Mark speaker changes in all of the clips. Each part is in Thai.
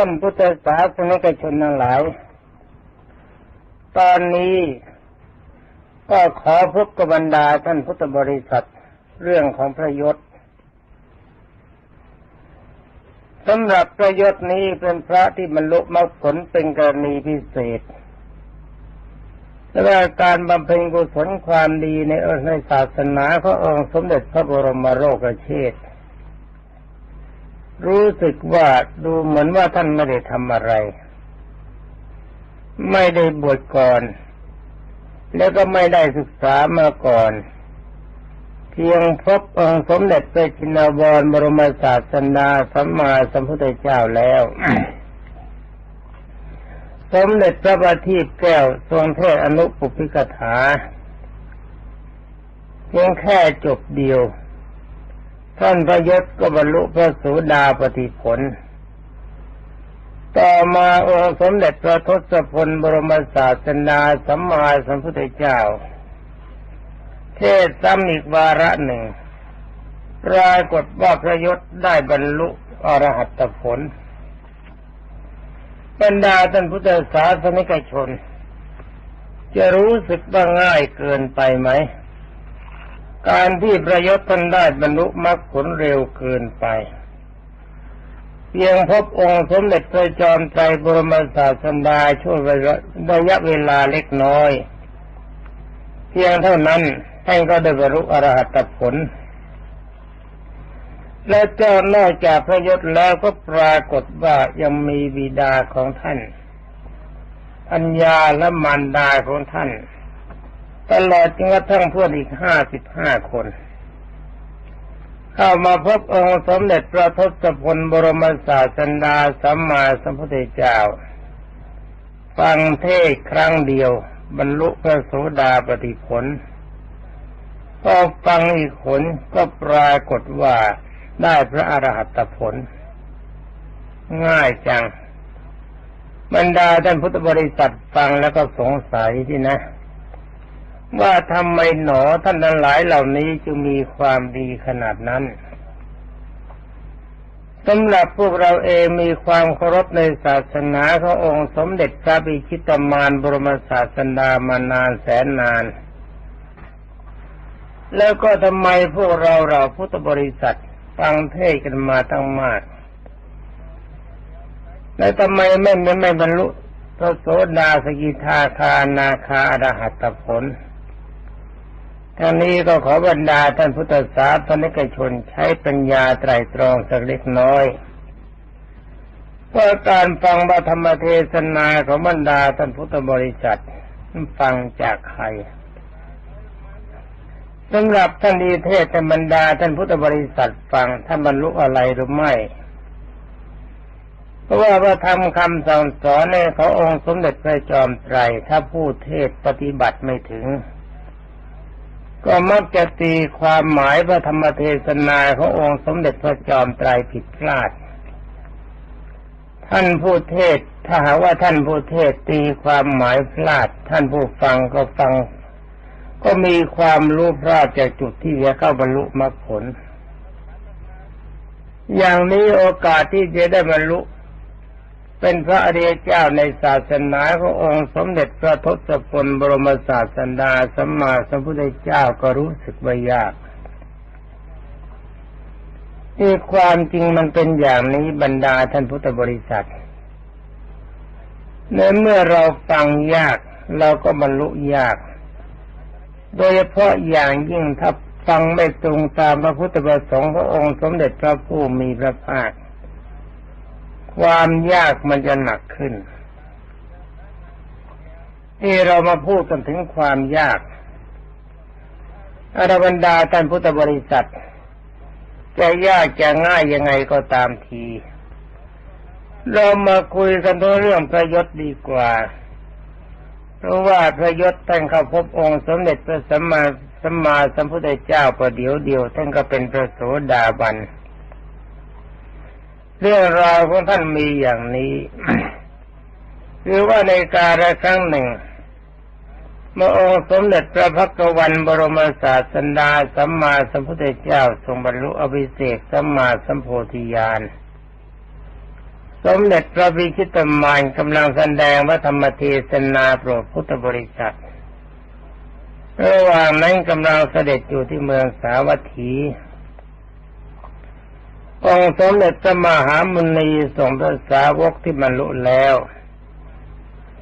Speaker 1: ท่านพุทธศาสนิกชนทั้งหลาย ตอนนี้ก็ขอพบกับบรรดาท่านพุทธบริษัทเรื่องของพระยศสำหรับพระยศนี้เป็นพระที่บรรลุมรรคผลเป็นกรณีพิเศษและการบำเพ็ญกุศลความดีในในศาสนาขององค์สมเด็จพระบรมโลกเชษฐ รู้สึกว่าดูเหมือนว่าท่านไม่ได้ทำอะไร ไม่ได้บวชก่อน แล้วก็ไม่ได้ศึกษามาก่อน เพียงพบองค์สมเด็จพระจินวรบรมศาสดาสัมมาสัมพุทธเจ้าแล้ว สมเด็จพระบัณฑิตแก้วทรงเทศอนุปุพิกถาเพียงแค่จบเดียว ท่านพระยศก็บรรลุพระสุดาปฏิผล ต่อมาองค์สมเด็จพระทศพลบรมศาสดาสัมมาสัมพุทธเจ้า เทศซ้ำอีกวาระหนึ่งปรากฏว่าพระยศได้บรรลุอรหัตผล บรรดาท่านพุทธศาสนิกชน จะรู้สึกว่าง่ายเกินไปไหม การที่ประยศท่านได้บรรลุมรรคผลเร็วเกินไป เพียงพบองค์สมเด็จพระจอมไตรบรมศาสดาช่วงระยะเวลาเล็กน้อย เพียงเท่านั้นท่านก็ได้บรรลุอรหัตผล และเจ้านอกจากพระยศแล้วก็ปรากฏว่ายังมีบิดาของท่าน อัญญาและมารดาของท่าน ตลอดจนกระทั่งเพื่อนอีกห้าสิบห้าคน เข้ามาพบองค์สมเด็จพระทศพลบรมศาสดาสัมมาสัมพุทธเจ้า ฟังเทศครั้งเดียว บรรลุพระโสดาปฏิผลพอฟังอีกผลก็ปรากฏว่าได้พระอรหัตผล ง่ายจัง บรรดาท่านพุทธบริษัทฟังแล้วก็สงสัยที่นะ ว่าทำไมหนอท่านทั้งหลายเหล่านี้จึงมีความดีขนาดนั้นสำหรับพวกเราเองมีความเคารพในศาสนาขององค์สมเด็จพระบิชิตมารบรมศาสดามานานแสนนาน แล้วก็ทำไมพวกเราเราพุทธบริษัทฟังเทศกันมาตั้งมาก แล้วทำไมไม่ไม่ไม่บรรลุพระโสดาสกิทาคานาคาอรหัตผล ทั้งนี้ก็ขอบรรดาท่านพุทธศาสนิกชนใช้ปัญญาไตรตรองสักเล็กน้อยเพราะการฟังบธรรมเทศนาของบรรดาท่านพุทธบริษัทฟังจากใครสำหรับท่านดีเทศธรรดาท่านพุทธบริษัทฟังท่านบรรลุอะไรหรือไม่ เพราะว่าพระธรรมคำสั่งสอนในเขาองค์สมเด็จพระจอมไตรถ้าผู้เทศปฏิบัติไม่ถึง ก็มักจะตีความหมายพระธรรมเทศนาขององค์สมเด็จพระจอมไตรผิดพลาด ท่านผู้เทศถ้าหาว่าท่านผู้เทศตีความหมายพลาด ท่านผู้ฟังก็ฟัง ก็มีความรู้พลาดจากจุดที่จะเข้าบรรลุมรรคผล อย่างนี้โอกาสที่จะได้บรรลุ เป็นพระอริยเจ้าในศาสนาขององค์สมเด็จพระทศพลบรมศาสดาสัมมาสัมพุทธเจ้าก็รู้สึกว่ายากที่ความจริงมันเป็นอย่างนี้บรรดาท่านพุทธบริษัทในเมื่อเราฟังยากเราก็บรรลุยาก โดยเฉพาะอย่างยิ่งถ้าฟังไม่ตรงตามพระพุทธประสงค์พระองค์สมเด็จพระผู้มีพระภาค ความยากมันจะหนักขึ้นที่เรามาพูดกันถึงความยากอรบรรดาท่านพุทธบริษัทจะยากจะง่ายยังไงก็ตามที เรามาคุยกันเรื่องประยศดีกว่า เพราะว่าพระยศท่านเข้าพบองค์สมเด็จพระสัมมาสัมมาสัมพุทธเจ้าประเดี๋ยวเดียวท่านก็เป็นพระโสดาบัน เรื่องราวของท่านมีอย่างนี้ คือว่าในการลครั้งหนึ่งเมื่อองค์สมเด็จพระพักวันบรมศาสดาสัมมาสัมพุทธเจ้าทรงบรรลุอภิเศกสัมมาสัมโพธิญาณสมเด็จพระวิชิตมานกำลังแสดงพระธรรมเทศนาโปรดพุทธบริษัทระหว่างนั้นกำลังเสด็จอยู่ที่เมืองสาวัตถี องค์สมเด็จพระมหามุนีทรงพระสาวกที่บรรลุแล้ว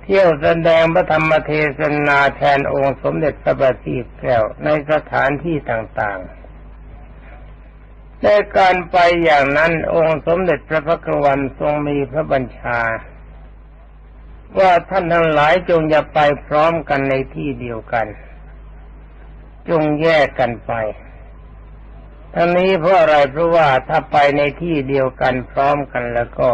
Speaker 1: เที่ยวแสดงพระธรรมเทศนาแทนองค์สมเด็จพระบัณฑิตแก้วในสถานที่ต่างๆในการไปอย่างนั้นองค์สมเด็จพระพักวันทรงมีพระบัญชา ว่าท่านทั้งหลายจงอย่าไปพร้อมกันในที่เดียวกัน จงแยกกันไป ทั้งนี้เพราะอะไรเพราะว่าถ้าไปในที่เดียวกันพร้อมกันแล้วก็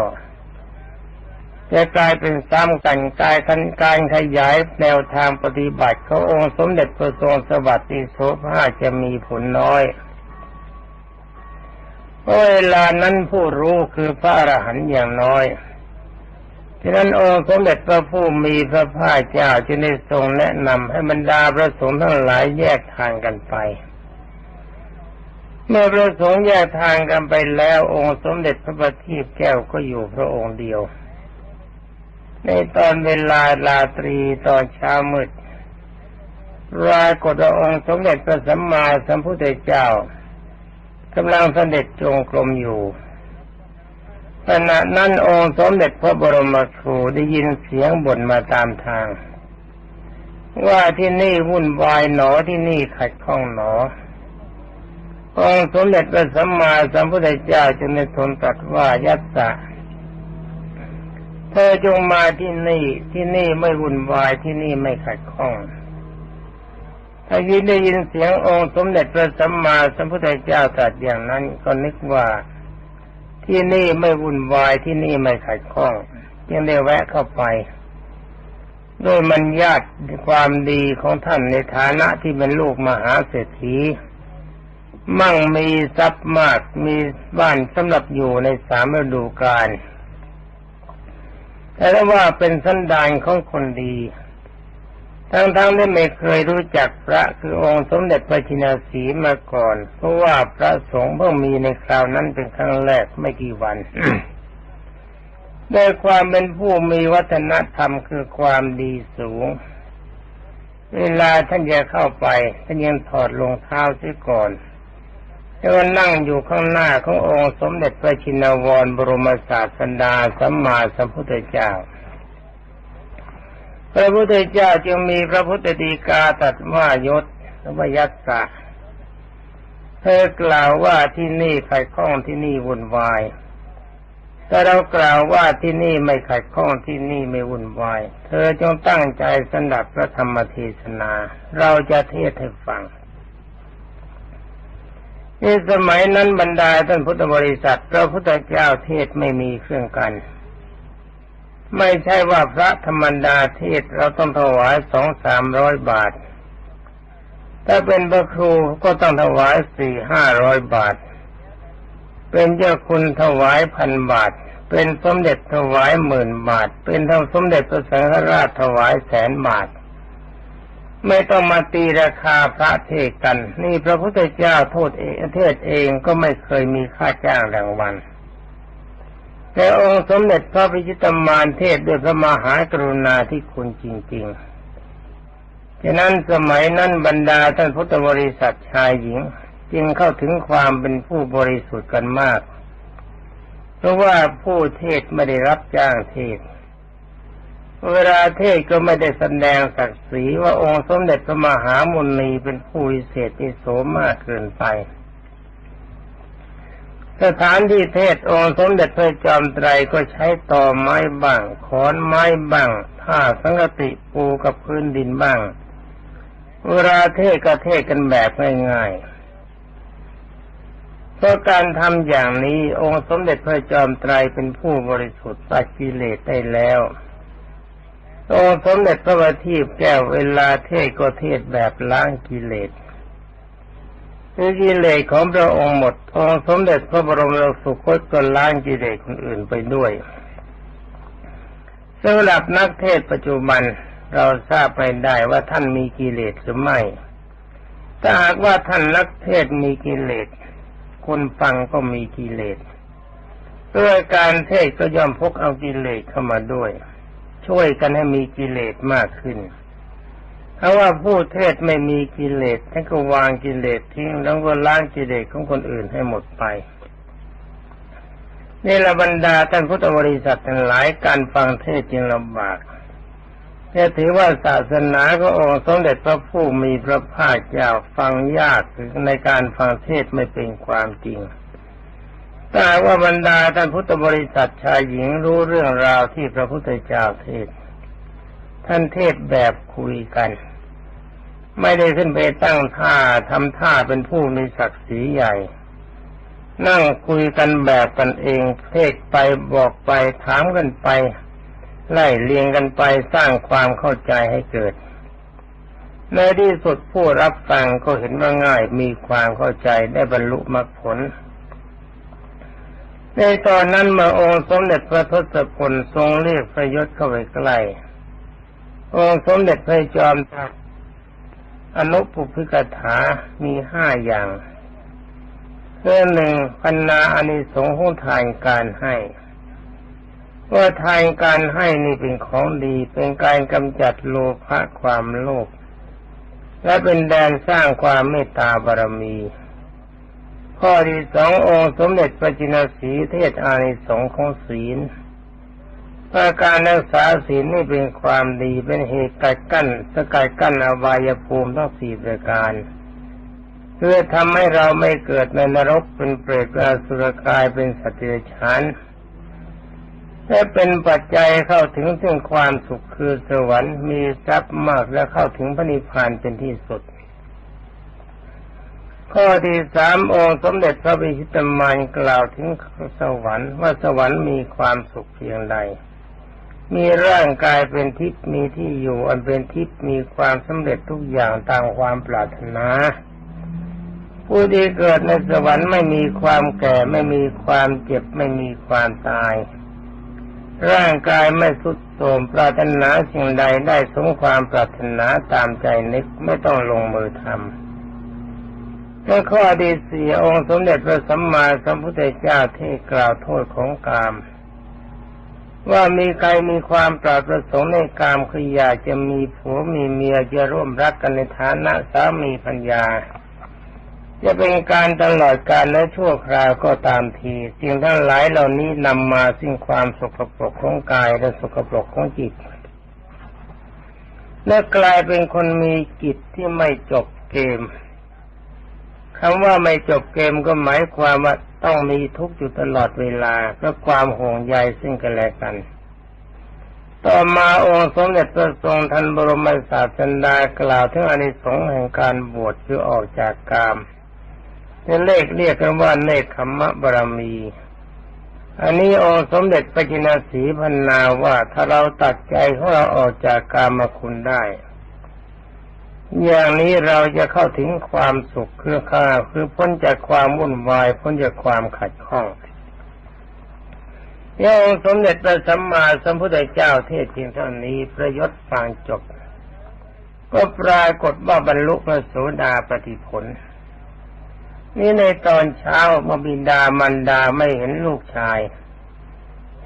Speaker 1: จะกลายเป็นซ้ำกันกลายกันการขยายแนวทางปฏิบัติเขององค์สมเด็จพระทรงสวัสดิโสภาจะมีผลน้อยเพราะเวลานั้นผู้รู้คือพระอรหันต์อย่างน้อยฉะนั้นองค์สมเด็จพระผู้มีพระภาคเจ้าจึงได้ทรงแนะนำให้บรรดาพระสงฆ์ทั้งหลายแยกทางกันไป เมื่อพระสงฆ์แยกทางกันไปแล้ว องค์สมเด็จพระบัณฑิตแก้วก็อยู่พระองค์เดียว ในตอนเวลาลาตรีตอนเช้ามืดรากฏองค์สมเด็จพระสัมมาสัมพุทธเจ้ากำลังเสด็จจงกรมอยู่ขณะนั้นองค์สมเด็จพระบรมครูได้ยินเสียงบ่นมาตามทาง ว่าที่นี่วุ่นวายหนอที่นี่ขัดข้องหนอ องสมเด็จพระสัมมาสัมพุทธเจ้าจึงได้ทนตรัสว่ายัตสะเธอจงมาที่นี่ที่นี่ไม่วุ่นวายที่นี่ไม่ขัดข้องถ้ายินได้ยินเสียงองค์สมเด็จพระสัมมาสัมพุทธเจ้าตรัสอย่างนั้นก็นึกว่า ที่นี่ไม่วุ่นวายที่นี่ไม่ขัดข้องจึงได้แวะเข้าไปด้วยมันญาติความดีของท่านในฐานะที่เป็นลูกมหาเศรษฐี มั่งมีทรัพย์มากมีบ้านสำหรับอยู่ในสามฤดูกาลแต่ว่าเป็นสันดานของคนดี ทั้งๆทที่ไม่เคยรู้จักพระคือองค์สมเด็จพระชินสีมาก่อน เพราะว่าพระสงฆ์เพิ่งมีในคราวนั้นเป็นครั้งแรกไม่กี่วันด้วยความเป็นผู้มีวัฒนธรรมคือความดีสูง เวลาท่านจะเข้าไปท่านยังถอดรองเท้าเสียก่อน แล้วนั่งอยู่ข้างหน้าขององค์สมเด็จพระชินวรบรมศาสดาสัมมาสัมพุทธเจ้า พระพุทธเจ้าจึงมีพระพุทธดีกาตัดว่ายศวยัตสะเธอกล่าวว่าที่นี่ขัดข้องที่นี่วุ่นวาย แต่เรากล่าวว่าที่นี่ไม่ขัดข้องที่นี่ไม่วุ่นวาย เธอจงตั้งใจสนับพระธรรมเทศนา เราจะเทศให้ฟัง นสมัยนั้นบรรดาท่านพุทธบริษัทพระพุทธเจ้าเทศไม่มีเครื่องกัน ไม่ใช่ว่าพระธรรมดาเทศเราต้องถวายสองสามร้อยบาท ถ้าเป็นพระครูก็ต้องถวายสี่ห้าร้อยบาท เป็นเจ้าคุณถวายพันบาท เป็นสมเด็จถวายหมื่นบาท เป็นทั้งสมเด็จพระสังฆราชถวายแสนบาท ไม่ต้องมาตีราคาพระเทศกัน นี่พระพุทธเจ้าโทษเองเทศเองก็ไม่เคยมีค่าจ้างรางวัลแต่องค์สมเด็จพระพิชิตมารเทศด้วยพระมหากรุณาที่คุณจริงๆฉะนั้นสมัยนั้นบรรดาท่านพุทธบริษัทชายหญิง จึงเข้าถึงความเป็นผู้บริสุทธิ์กันมาก เพราะว่าผู้เทศไม่ได้รับจ้างเทศ เวลาเทศก็ไม่ได้แสดงศักดิ์ศรีว่าองค์สมเด็จพระมหามุนีเป็นผู้วิเศษที่โสมากเกินไปสถานที่เทศองค์สมเด็จพระจอมไตรก็ใช้ต่อไม้บ้างขอนไม้บ้างผ้าสังกติปูกับพื้นดินบ้าง เวลาเทศก็เทศกันแบบง่ายๆเพราะการทำอย่างนี้องค์สมเด็จพระจอมไตรเป็นผู้บริสุทธิ์ตัดกิเลสได้แล้ว องค์สมเด็จพระบัณฑิตแก้วเวลาเทศก็เทศแบบล้างกิเลสคือกิเลสของพระองค์หมดองค์สมเด็จพระบรมโลกสุคตก็ล้างกิเลสคนอื่นไปด้วยสำหรับนักเทศปัจจุบันเราทราบไม่ได้ว่าท่านมีกิเลสหรือไม่ ถ้าหากว่าท่านนักเทศมีกิเลส คนฟังก็มีกิเลสด้วยการเทศก็ย่อมพกเอากิเลสเข้ามาด้วย ช่วยกันให้มีกิเลสมากขึ้น เพราะว่าผู้เทศไม่มีกิเลสท่านก็วางกิเลสทิ้งแล้วก็ล้างกิเลสของคนอื่นให้หมดไปนี่ละบรรดาท่านพุทธบริษัททั้งหลายการฟังเทศจึงลำบากจะถือว่าศาสนาขององค์สมเด็จพระผู้มีพระภาคเจ้าฟังยากในการฟังเทศไม่เป็นความจริง แต่ว่าบรรดาท่านพุทธบริษัทชายหญิงรู้เรื่องราวที่พระพุทธเจ้าเทศ ท่านเทศแบบคุยกัน ไม่ได้ขึ้นไปตั้งท่าทำท่าเป็นผู้มีศักดิ์ศรีใหญ่ นั่งคุยกันแบบกันเองเทศไปบอกไปถามกันไป ไล่เลียงกันไปสร้างความเข้าใจให้เกิดในที่สุดผู้รับฟังก็เห็นว่าง่ายมีความเข้าใจได้บรรลุมรรคผล ในตอนนั้นมาองค์สมเด็จพระทศพลทรงเรียกพระยศเข้าไปใกล้องค์สมเด็จพระจอมทัพอนุปุพิกถามีห้าอย่างเรื่องหนึ่งพันนาอานิสงส์ของทานการให้ว่าทานการให้นี่เป็นของดี เป็นการกำจัดโลภะความโลภและเป็นแดนสร้างความเมตตาบารมี ข้อที่สององค์สมเด็จพระจินสีเทศอานิสงส์ของศีลว่าการรักษาศีลนี่เป็นความดีเป็นเหตุกัดกั้นสกัดกั้นอบายภูมิทั้งสี่ประการ เพื่อทำให้เราไม่เกิดในนรกเป็นเปรตเป็นอสุรกายเป็นสัตว์เดรัจฉานและเป็นปัจจัยเข้าถึงถึงความสุขคือสวรรค์มีทรัพย์มากและเข้าถึงพระนิพพานเป็นที่สุด ข้อที่สามองค์สมเด็จพระบิชิตมานกล่าวถึงสวรรค์ว่าสวรรค์มีความสุขเพียงใด มีร่างกายเป็นทิพย์มีที่อยู่อันเป็นทิพย์มีความสำเร็จทุกอย่างตามความปรารถนาผู้ที่เกิดในสวรรค์ไม่มีความแก่ไม่มีความเจ็บไม่มีความตาย ร่างกายไม่สุดโทมปรารถนาสิ่งใดได้สมความปรารถนาตามใจนึกไม่ต้องลงมือทำ ในข้อที่สี่องค์สมเด็จพระสัมมาสัมพุทธเจ้าที่กล่าวโทษของกาม ว่ามีใครมีความปรารถสงในกามคืออยากจะมีผัวมีเมียจะร่วมรักกันในฐานะสามีพัญญาจะเป็นการตลอดการและชั่วคราวก็ตามทีสิ่งทั้งหลายเหล่านี้นำมาซึ่งความสกปรกของกายและสกปรกของจิตและกลายเป็นคนมีจิตที่ไม่จบเกม คำว่าไม่จบเกมก็หมายความว่าต้องมีทุกข์อยู่ตลอดเวลาเพราะความห่วงใยซึ่งกันและกัน ต่อมาองค์สมเด็จพระทรงทันบรมศาสดากล่าวถึงอนิสงส์แห่งการบวชคือออกจากกามเป็นเลขเรียกกันว่าเนคขมะบารมี อันนี้องค์สมเด็จพระจินสีพันนาว่าถ้าเราตัดใจของเราออกจากกามคุณได้ อย่างนี้เราจะเข้าถึงความสุขคือข้าคือพ้นจากความวุ่นวายพ้นจากความขัดข้องยังองสมเด็จพระสัมมาสัมพุทธเจ้าเทศเพียงเท่านี้ประยศฟังจบ ก็ปรากฏว่าบรรลุพระโสดาปฏิผล นี่ในตอนเช้ามาบินดามันดาไม่เห็นลูกชาย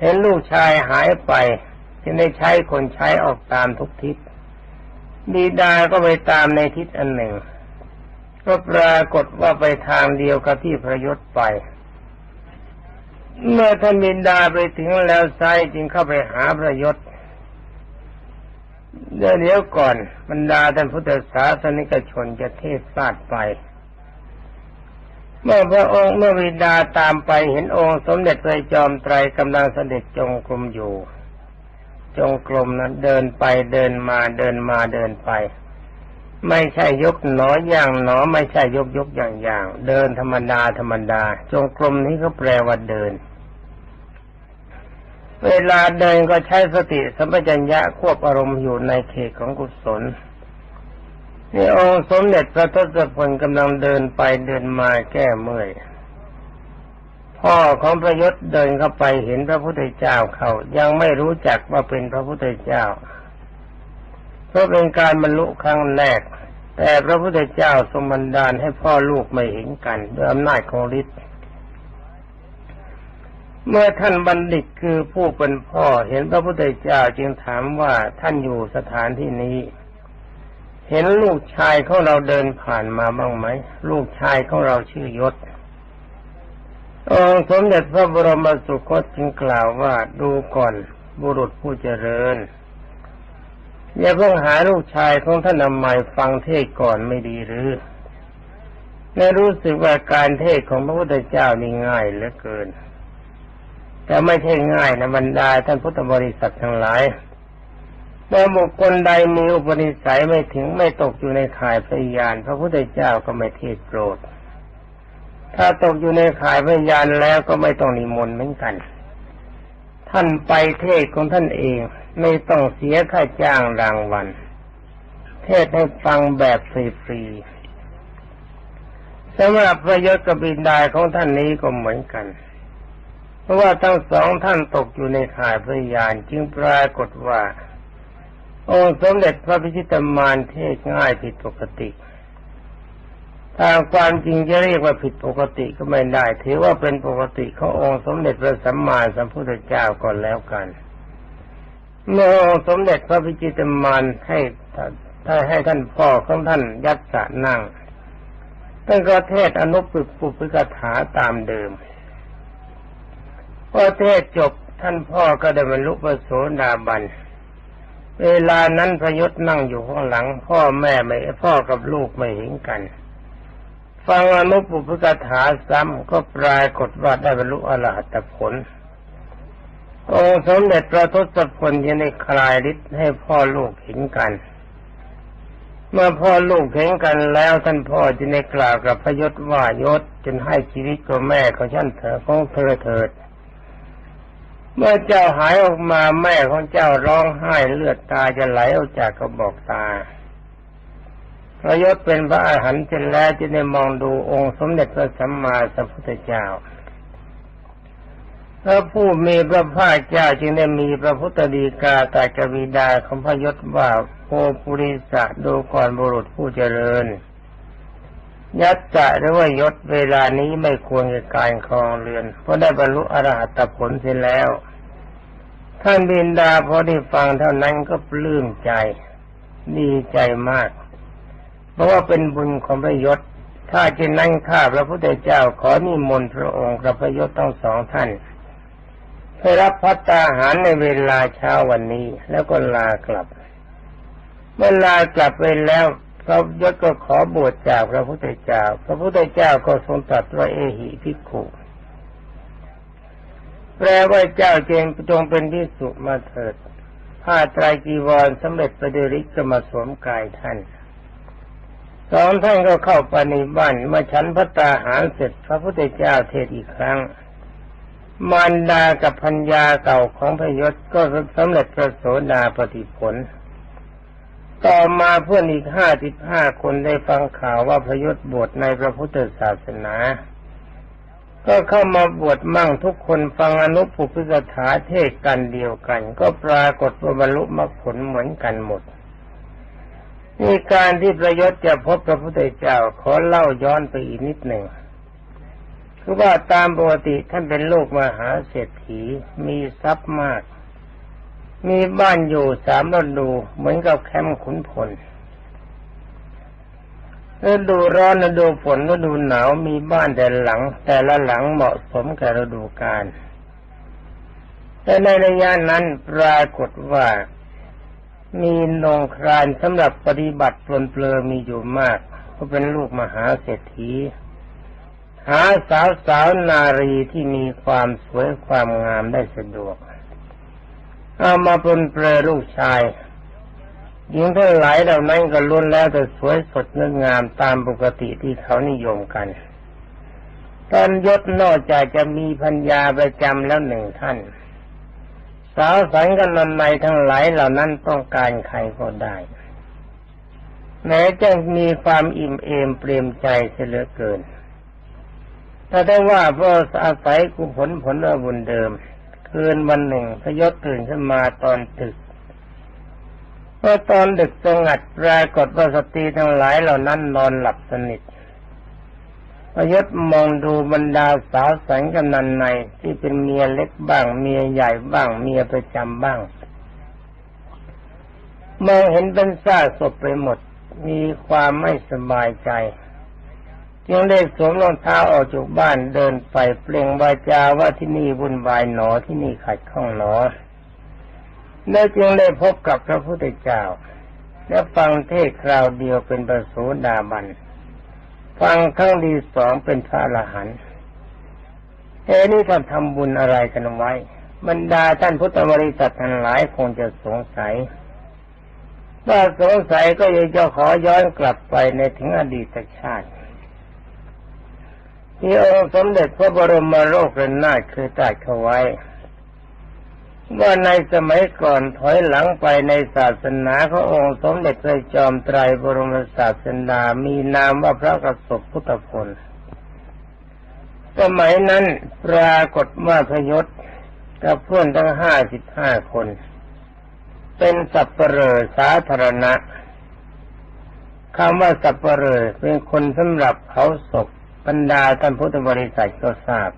Speaker 1: เห็นลูกชายหายไปจึงได้ใช้คนใช้ออกตามทุกทิศ บิดาก็ไปตามในทิศอันหนึ่ง ก็ปรากฏว่าไปทางเดียวกับที่พระยศไป เมื่อท่านบินดาไปถึงแล้วไซจึงเข้าไปหาพระยศเดี๋ยวก่อนบรรดาท่านพุทธศาสนิกชนจะเทศพลาดไป เมื่อพระองค์เมื่อวิดาตามไปเห็นองค์สมเด็จพระจอมไตรกำลังเสด็จจงกรมอยู่ จงกรมนั้นเดินไปเดินมาเดินมาเดินไป ไม่ใช่ยกหนออย่างหนอ ไม่ใช่ยกยกอย่างอย่าง เดินธรรมดาธรรมดา จงกรมนี้ก็แปลว่าเดิน เวลาเดินก็ใช้สติสัมปชัญญะควบอารมณ์อยู่ในเขตของกุศลนี่องค์สมเด็จพระทศพลกำลังเดินไปเดินมาแก้เมื่อย พ่อของพระยศเดินเข้าไปเห็นพระพุทธเจ้าเขายังไม่รู้จักว่าเป็นพระพุทธเจ้าเพราะเป็นการบรรลุครั้งแรก แต่พระพุทธเจ้าทรงบันดาลให้พ่อลูกไม่เห็นกันด้วยอำนาจของฤทธิ์เมื่อท่านบัณฑิตคือผู้เป็นพ่อเห็นพระพุทธเจ้าจึงถามว่าท่านอยู่สถานที่นี้ เห็นลูกชายของเราเดินผ่านมาบ้างไหมลูกชายของเราชื่อยศ องค์สมเด็จพระบรมสุคตจึงกล่าวว่าดูก่อนบุรุษผู้เจริญ อย่าเพิ่งหาลูกชายของท่านอมัยฟังเทศก่อนไม่ดีหรือในรู้สึกว่าการเทศของพระพุทธเจ้านี่ง่ายเหลือเกิน แต่ไม่ใช่ง่ายนะบรรดาท่านพุทธบริษัททั้งหลายเมื่อบุคคลใดมีอุปนิสัยไม่ถึงไม่ตกอยู่ในข่ายพยานพระพุทธเจ้าก็ไม่เทศโปรด ถ้าตกอยู่ในข่ายพยานแล้วก็ไม่ต้องนิมนต์เหมือนกัน ท่านไปเทศของท่านเองไม่ต้องเสียค่าจ้างรางวัล เทศให้ฟังแบบฟรีๆสำหรับพระยศกบินดาของท่านนี้ก็เหมือนกัน เพราะว่าทั้งสองท่านตกอยู่ในข่ายพยานจึงปรากฏว่าองค์สมเด็จพระพิชิตมารเทศง่ายผิดปกติ ทางความจริงจะเรียกว่าผิดปกติก็ไม่ได้ ถือว่าเป็นปกติขององค์สมเด็จพระสัมมาสัมพุทธเจ้าก่อนแล้วกัน เมื่อองค์สมเด็จพระพิจิตรมารให้ถ้าให้ท่านพ่อของท่านยัดสะนั่งท่านก็เทศอนุปุปุพิกถาตามเดิมพอเทศจบท่านพ่อก็ได้บรรลุพระโสดาบัน เวลานั้นพยศนั่งอยู่ข้างหลัง พ่อแม่ไม่พ่อกับลูกไม่เห็นกัน ฟังอนุปุพกถาซ้ำก็ปรากฏว่าได้บรรลุอรหัตผล องค์สมเด็จพระทศพลยังได้คลายฤทธิ์ให้พ่อลูกเห็นกัน เมื่อพ่อลูกเห็นกันแล้วท่านพ่อจึงได้กล่าวกับพยศว่ายศจนให้ชีวิตกับแม่ของฉันเถอะของเธอเถิด เมื่อเจ้าหายออกมาแม่ของเจ้าร้องไห้เลือดตาจะไหลออกจากกระบอกตา ระยศเป็นพระอาหารเสร็จแล้วจะได้มองดูองค์สมเด็จพระสัมมาสัมพุทธเจ้าพระผู้มีพระภาคเจ้าจึงได้มีพระพุทธดีกาตากวีดาของพระยศว่าโอปุริสะดูก่อนบุรุษผู้เจริญ ยัตจะหรือว่ายศเวลานี้ไม่ควรกับการครองเรือน เพราะได้บรรลุอรหัตผลเสร็จแล้ว ท่านบินดาพอได้ฟังเท่านั้นก็ปลื้มใจ ดีใจมาก เพราะว่าเป็นบุญของพระยศ ถ้าจะนั่งข้าพระพุทธเจ้าขอนิมนต์พระองค์กับพระยศต้องสองท่านให้รับพัตตาหารในเวลาเช้าวันนี้แล้วก็ลากลับ เมื่อลากลับไปแล้วพระยศก็ขอบวชจากพระพุทธเจ้า พระพุทธเจ้าก็ทรงตรัสว่าเอหิภิกขุแปลว่าเจ้าเจงจงเป็นที่สุมาเถิด ผ้าไตรจีวรสำเร็จประเดริกก็มาสวมกายท่าน สองท่านก็เข้าไปในบ้านมาฉันพระตาหารเสร็จพระพุทธเจ้าเทศอีกครั้ง มารดากับพัญญาเก่าของพยศก็สำเร็จพระโสดาปฏิผล ต่อมาเพื่อนอีกห้าสิบห้าคนได้ฟังข่าวว่าพยศบวชในพระพุทธศาสนา ก็เข้ามาบวชมั่งทุกคนฟังอนุปุพิกถาเทศกันเดียวกัน ก็ปรากฏว่าบรรลุมรรคผลเหมือนกันหมด นี่การที่ประยชน์จะพบพระพุทธเจ้าขอเล่าย้อนไปอีกนิดหนึ่งคือว่าตามปกติท่านเป็นลูกมหาเศรษฐีมีทรัพย์มาก มีบ้านอยู่สามฤดูเหมือนกับแคมป์ขุนพลฤดูร้อนฤดูฝนฤดูหนาวมีบ้านแต่หลัง แต่ละหลังเหมาะสมกับฤดูกาลแต่ในระยะนั้นปรากฏว่า มีนงครานสำหรับปฏิบัติปลนเปลือมีอยู่มากก็เป็นลูกมหาเศรษฐี หาสาวสาวนารีที่มีความสวยความงามได้สะดวก เอามาปลนเปลือลูกชายหญิงทั้งหลายเหล่านั้นก็ล้วนแล้วแต่สวยสดงดงามตามปกติที่เขานิยมกันตอนยศนอกจากจะมีพัญญาประจำแล้วหนึ่งท่าน สาวสังกันนันในทั้งหลายเหล่านั้นต้องการใครก็ได้ แม้จะมีความอิ่มเอมเปลี่ยมใจเสียเหลือเกินแต่ได้ว่าเพราะอาศัยกุผลผลบุญเดิม คืนวันหนึ่งพยศตื่นขึ้นมาตอนตึกเมื่อตอนดึกสงัดปรากฏว่าสตรีทั้งหลายเหล่านั้นนอนหลับสนิท พยศมองดูบรรดาสาวสังกำนันในที่เป็นเมียเล็กบ้าง เมียใหญ่บ้าง เมียประจำบ้างมองเห็นเป็นซากศพไปหมด มีความไม่สบายใจจึงได้สวมรองเท้าออกจากบ้านเดินไปเปล่งวาจาว่าที่นี่วุ่นวายหนอที่นี่ขัดข้องหนอแล้วจึงได้พบกับพระพุทธเจ้า และฟังเทศคราวเดียวเป็นประสูดาบัน ฟังครั้งดีสองเป็นพระอรหันต์เอ้นี่ท่านทำบุญอะไรกันไว้ บรรดาท่านพุทธบริษัททั้งหลายคงจะสงสัยว่าสงสัยก็ยังจะขอย้อนกลับไปในถึงอดีตชาติที่องค์สมเด็จพระบรมโลกเรนาถเคยตรัสเขาไว้ ว่าในสมัยก่อนถอยหลังไปในศาสนาขององค์สมเด็จพระจอมไตรบรมศาสดามีนามว่าพระกสบพุทธพลสมัยนั้นปรากฏว่าพยศกับเพื่อนทั้งห้าสิบห้าคน เป็นสัพเปลอสาธารณะคำว่าสัพเปลอเป็นคนสำหรับเผาศพบรรดาท่านพุทธบริษัทก็ทราบ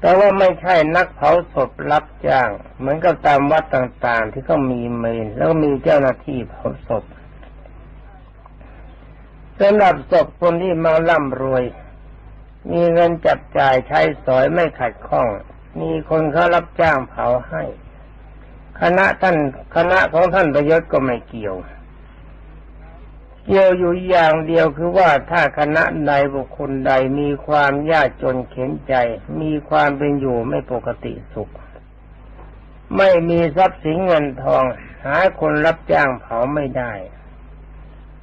Speaker 1: แต่ว่าไม่ใช่นักเผาศพรับจ้าง เหมือนกับตามวัดต่างๆ ที่เขามีเมนแล้วมีเจ้าหน้าที่เผาศพสำหรับศพคนที่มาล่ำรวย มีเงินจับจ่ายใช้สอยไม่ขัดข้อง มีคนเขารับจ้างเผาให้ คณะท่านคณะของท่านประยศก็ไม่เกี่ยว เกี่ยวอยู่อย่างเดียวคือว่าถ้าคณะใดบุคคลใดมีความยากจนเข็นใจ มีความเป็นอยู่ไม่ปกติสุข ไม่มีทรัพย์สินเงินทอง หาคนรับจ้างเผาไม่ได้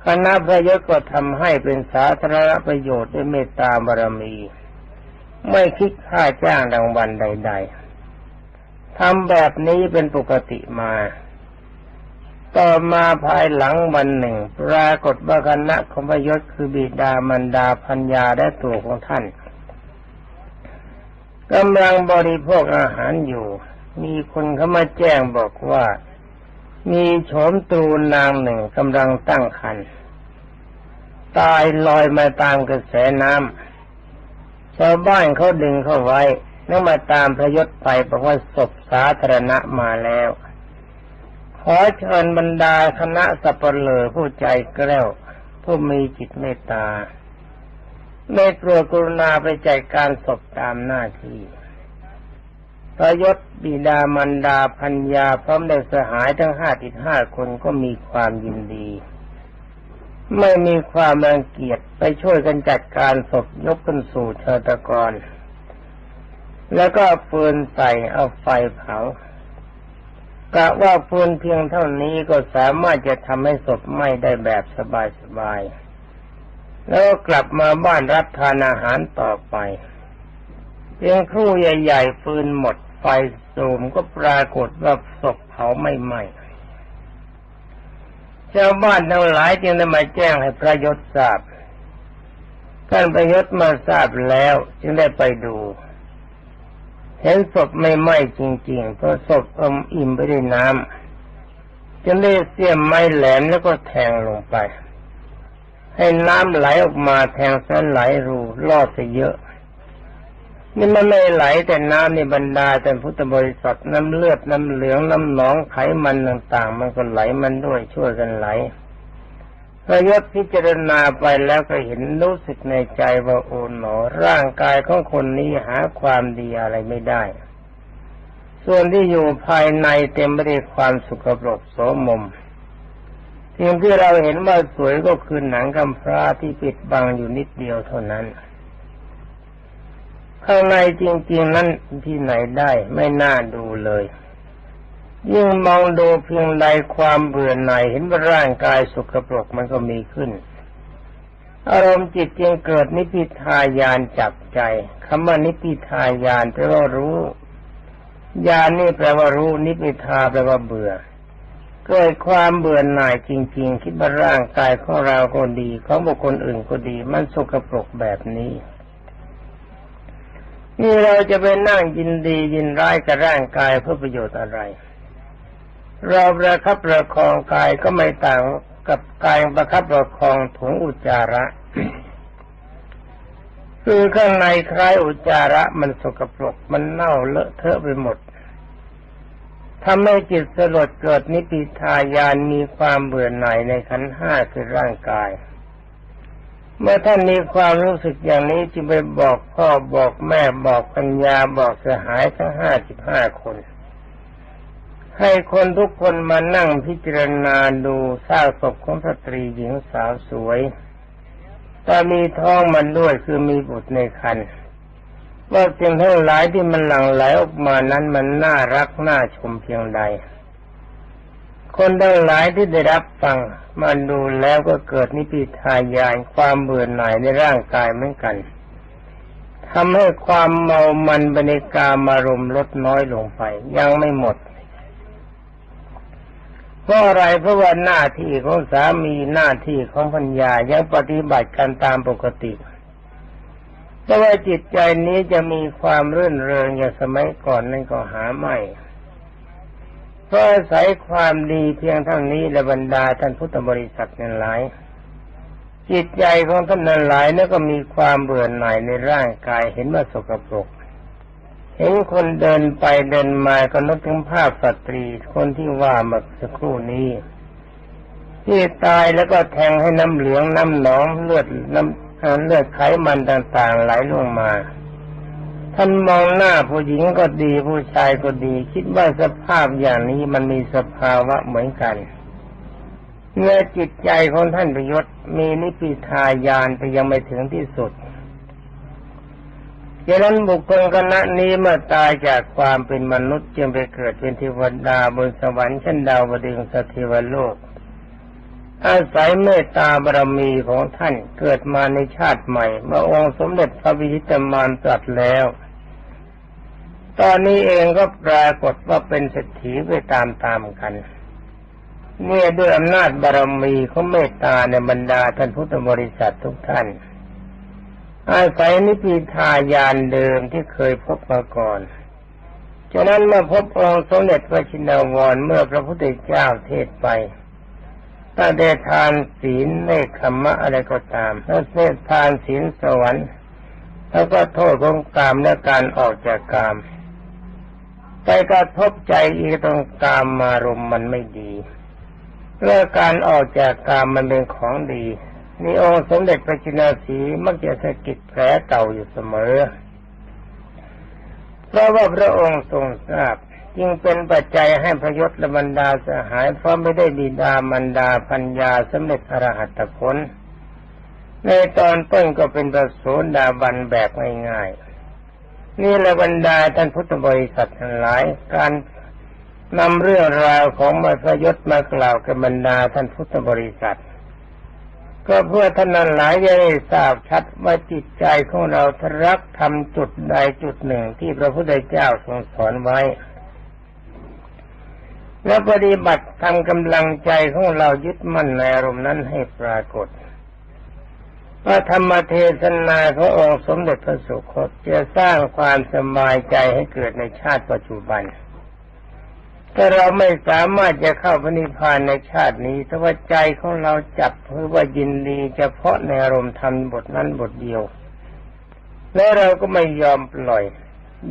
Speaker 1: คณะพระยศก็ทำให้เป็นสาธารณประโยชน์ด้วยเมตตาบารมี ไม่คิดค่าจ้างรางวัลใด ๆทำแบบนี้เป็นปกติมา ต่อมาภายหลังวันหนึ่ง ปรากฏว่าคณะของพยศคือบิดามันดาพัญญาและตัวของท่านกำลังบริโภคอาหารอยู่ มีคนเข้ามาแจ้งบอกว่า มีโฉมตูนางหนึ่งกำลังตั้งครรภ์ตายลอยมาตามกระแสน้ำชาวบ้านเขาดึงเข้าไว้แล้วมาตามพระยศไปบอกว่าศพสาธารณะมาแล้ว ขอเชิญบรรดาคณะสัปเหร่อผู้ใจแกล้วผู้มีจิตเมตตาไม่กลัวกรุณาไปใจการศพตามหน้าที่พระยศบิดามันดาพัญญาพร้อมได้สหายทั้งห้าติดห้าคนก็มีความยินดี ไม่มีความรังเกียจไปช่วยกันจัดการศพยกขึ้นสู่เชตกร แล้วก็ฟืนใส่เอาไฟเผา กะว่าฟืนเพียงเท่านี้ก็สามารถจะทำให้ศพไหม้ได้แบบสบายๆ แล้วกลับมาบ้านรับทานอาหารต่อไปเพียงครู่ใหญ่ๆฟืนหมดไฟสูมก็ปรากฏว่าศพเผาไม่ไหม้ชาวบ้านทั้งหลายจึงได้มาแจ้งให้พระยศทราบท่านประยศมาทราบแล้วจึงได้ไปดู เห็นศพไม่ไหม้จริงๆเพราะศพอมอิ่มไปด้วยน้ำจะได้เสี้ยมไม้แหลมแล้วก็แทงลงไป ให้น้ำไหลออกมาแทงเส้นไหลรูลอดไปเยอะ นี่มันไม่ไหลแต่น้ำในบรรดาแต่พุทธบริษัทน้ำเลือดน้ำเหลืองน้ำหนองไขมันต่างๆ มันก็ไหลมันด้วยช่วยกันไหล ระยศพิจารณาไปแล้วก็เห็นรู้สึกในใจว่าโอ๋หนอ ร่างกายของคนนี้หาความดีอะไรไม่ได้ ส่วนที่อยู่ภายในเต็มไปด้วยความสุขปรกโสมมสิ่งที่เราเห็นว่าสวยก็คือหนังกำพร้าที่ปิดบังอยู่นิดเดียวเท่านั้น ข้างในจริง ๆ นั้นที่ไหนได้ไม่น่าดูเลย ยิ่งมองดูเพียงใดความเบื่อหน่ายเห็นว่าร่างกายสุขปรกมันก็มีขึ้น อารมณ์จิตจึงเกิดนิพิทายานจับใจคำว่านิพิทายานแปลว่ารู้ยานนี่แปลว่ารู้นิพิทาแปลว่าเบื่อ เกิดความเบื่อหน่ายจริง ๆ คิดว่าร่างกายของเราก็ดีของบุคคลอื่นก็ดี มันสกปรกแบบนี้นี่เราจะไปนั่งยินดียินร้ายกับร่างกายเพื่อประโยชน์อะไร เราประคับประคองกายก็ไม่ต่างกับกายประคับประคองถุงอุจจาระ คือข้างในคล้ายอุจจาระมันสกปรกมันเน่าเลอะเทอะไปหมดทำให้จิตสลดเกิดนิพิทายานมีความเบื่อหน่ายในขันห้าคือร่างกาย เมื่อท่านมีความรู้สึกอย่างนี้จึงไปบอกพ่อบอกแม่บอกปัญญาบอกสหายทั้งห้าสิบห้าคน ให้คนทุกคนมานั่งพิจารณาดูสร้างศพของสตรีหญิงสาวสวยแต่มีท้องมันด้วยคือมีบุตรในครรภ์ว่าสิ่งทั้งหลายที่มันหลั่งไหลออกมานั้นมันน่ารักน่าชมเพียงใด คนทั้งหลายที่ได้รับฟังมันดูแล้วก็เกิดนิพิทายานความเบื่อหน่ายในร่างกายเหมือนกันทำให้ความเมามันบรรยากามารมลดน้อยลงไป ยังไม่หมด เพราะอะไรเพราะว่าหน้าที่ของสามีหน้าที่ของพัญญายังปฏิบัติกันตามปกติแต่ว่าจิตใจนี้จะมีความรื่นเริงอย่างสมัยก่อนนั่นก็หาไม่เพราะอาศัยความดีเพียงเท่านี้และบรรดาท่านพุทธบริษัทนั้นหลาย จิตใจของท่านนั้นหลายนั่นก็มีความเบื่อหน่ายในร่างกายเห็นว่าสกปรก เห็นคนเดินไปเดินมาก็นึกถึงภาพสตรีคนที่ว่าเมื่อสักครู่นี้ ที่ตายแล้วก็แทงให้น้ำเหลืองน้ำหนองเลือดน้ำเลือดไขมันต่างๆไหลลงมา ท่านมองหน้าผู้หญิงก็ดีผู้ชายก็ดี คิดว่าสภาพอย่างนี้มันมีสภาวะเหมือนกันเมื่อจิตใจของท่านประยศมีนิพิทายานไปยังไม่ถึงที่สุด ดังนั้นบุคคลคณะนี้เมื่อตายจากความเป็นมนุษย์จึงไปเกิดเป็นเทวดาบนสวรรค์ชั้นดาวดึงสถิวโลก อาศัยเมตตาบารมีของท่านเกิดมาในชาติใหม่เมื่อองค์สมเด็จพระวิชิตมารตรัสแล้ว ตอนนี้เองก็ปรากฏว่าเป็นเศรษฐีไปตามๆกันเนี่ยด้วยอำนาจบารมีของเมตตาในบรรดาท่านพุทธบริษัททุกท่าน อาศัยนิพิทายานเดิมที่เคยพบมาก่อนฉะนั้นเมื่อพบองค์สมเด็จพระชินวรเมื่อพระพุทธเจ้าเทศไปถ้าได้ทานศีลเนคขมะอะไรก็ตามถ้าได้ทานศีลสวรรค์แล้วก็โทษของกามและการออกจากกามใจกระทบใจอีกตรงกามมารมมันไม่ดีเรื่องการออกจากกามมันเป็นของดี นี่องค์สมเด็จพระจินาสีมักจะสะกิดแผลเก่าอยู่เสมอ เพราะว่าพระองค์ทรงทราบจึงเป็นปัจจัยให้พระยศและบรรดาสหายเพราะไม่ได้บิดามันดาพัญญาสำเร็จอรหัตผลในตอนต้นก็เป็นประโสดาบันแบบง่ายๆ นี่แหละบรรดาท่านพุทธบริษัททั้งหลาย การนำเรื่องราวของมพระยศมากล่าวกับบรรดาท่านพุทธบริษัท ก็เพื่อท่านหลายจะได้ทราบชัดว่าจิตใจของเราทรักทำจุดใดจุดหนึ่งที่พระพุทธเจ้าทรงสอนไว้ และปฏิบัติทำกำลังใจของเรายึดมั่นในอารมณ์นั้นให้ปรากฏว่าธรรมเทศนาขององค์สมเด็จพระสุคตจะสร้างความสบายใจให้เกิดในชาติปัจจุบัน ถ้าเราไม่สามารถจะเข้าพระนิพพานในชาตินี้ถ้าว่าใจของเราจับเพื่อว่ายินดีเฉพาะในอารมณ์ธรรมบทนั้นบทเดียว และเราก็ไม่ยอมปล่อย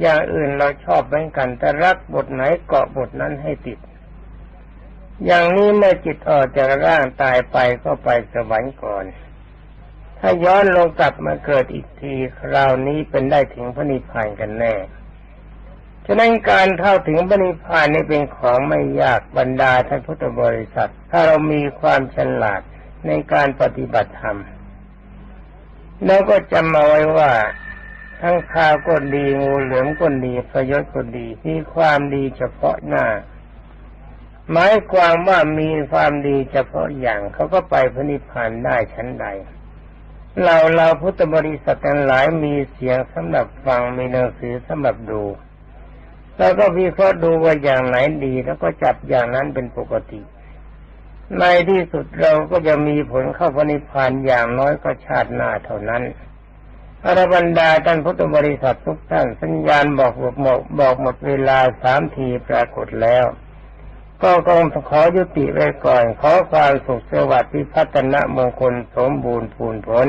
Speaker 1: อย่างอื่นเราชอบเหมือนกัน แต่รักบทไหนเกาะบทนั้นให้ติด อย่างนี้เมื่อจิตออกจากร่างตายไปก็ไปสวรรค์ก่อน ถ้าย้อนลงกลับมาเกิดอีกทีคราวนี้เป็นได้ถึงพระนิพพานกันแน่ ฉะนั้นการเข้าถึงพระนิพานนี่เป็นของไม่ยากบรรดาท่านพุทธบริษัท ถ้าเรามีความฉลาดในการปฏิบัติธรรม แล้วก็จำมาไว้ว่าทั้งข้าก็ดีงูเหลือมก็ดีประโยชน์ก็ดีมีความดีเฉพาะหน้า หมายความว่ามีความดีเฉพาะอย่างเขาก็ไปพระนิพพานได้ชั้นใด เราเราพุทธบริษัททั้งหลายมีเสียงสำหรับฟังมีหนังสือสำหรับดู แล้วก็วิเคราะห์ดูว่าอย่างไหนดี แล้วก็จับอย่างนั้นเป็นปกติ ในที่สุดเราก็จะมีผลเข้าพระนิพพานอย่างน้อยก็ชาติหน้าเท่านั้นอรบรรดาท่านพุทธบริษัททุกท่านสัญญาณบอกหมดบอกหมดเวลาสามทีปรากฏแล้ว ก็คงขอยุติไว้ก่อน ขอความสุขสวัสดิ์พิพัฒนะมงคลสมบูรณ์ผลผล